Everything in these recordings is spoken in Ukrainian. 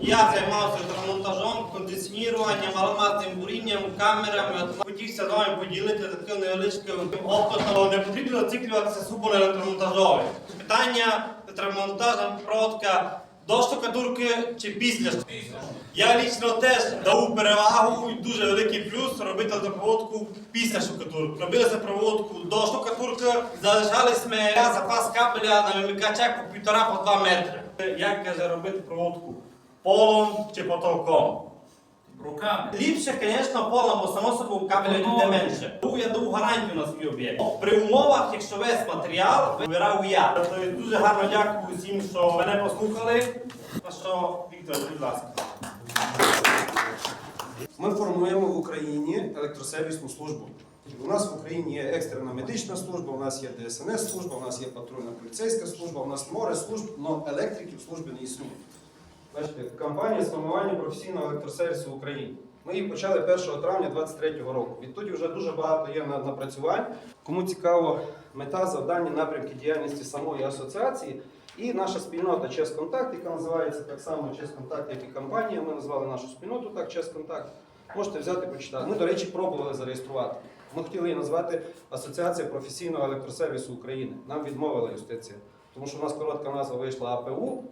Я займався демонтажом, кондиціонуванням, ароматним бурінням, камерами. Хотівся з вами поділити таким невеличким опитом. Не потрібно зациклюватися суто на електромонтажові. Питання електромонтажа, проводка до штукатурки чи після Я лічно теж дав перевагу і дуже великий плюс робити запроводку після штукатурки. Робили запроводку до штукатурки, залишались ми запас капеля на вимикачах по півтора-два метри. Як каже, робити проводку? Полом чи потолком? Руками. Ліпше, звісно, полом, бо само собою кабеля йде менше. Я дав гарантію на свій об'єкт. При умовах, якщо весь матеріал вибирав я. Тобто дуже гарно дякую всім, що мене послухали. А що, Віктор, будь ласка. Ми формуємо в Україні електросервісну службу. У нас в Україні є екстрена медична служба, у нас є ДСНС служба, у нас є патрульна поліцейська служба, у нас море служб, але електриків служби не існує. Бачите, компанія сформування професійного електросервісу в Україні. Ми її почали 1 травня 2023 року. Відтоді вже дуже багато є напрацювань. Кому цікаво мета, завдання, напрямки діяльності самої асоціації. І наша спільнота Чес Контакт, яка називається так само Чес Контакт, як і компанія. Ми назвали нашу спільноту так Чес Контакт. Можете взяти почитати. Ми, до речі, пробували зареєструвати. Ми хотіли її назвати Асоціація професійного електросервісу України. Нам відмовила юстиція, тому що у нас коротка назва вийшла АПУ.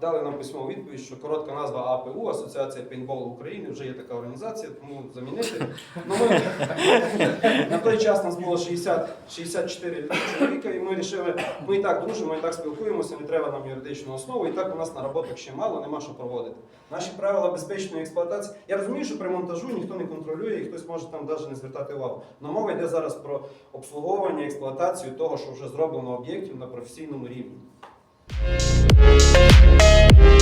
Дали нам письмову відповідь, що коротка назва АПУ, Асоціація пейнтболу України, вже є така організація, тому замінити. Ну, ми, на той час нас було 60, 64 чоловіка, і ми вирішили, ми і так дружимо, і так спілкуємося, не треба нам юридичну основу, і так у нас наработок ще мало, нема що проводити. Наші правила безпечної експлуатації. Я розумію, що при монтажу ніхто не контролює, і хтось може там навіть не звертати увагу. Но мова йде зараз про обслуговування, експлуатацію того, що вже зроблено об'єктів на професійному рівні. Thank you.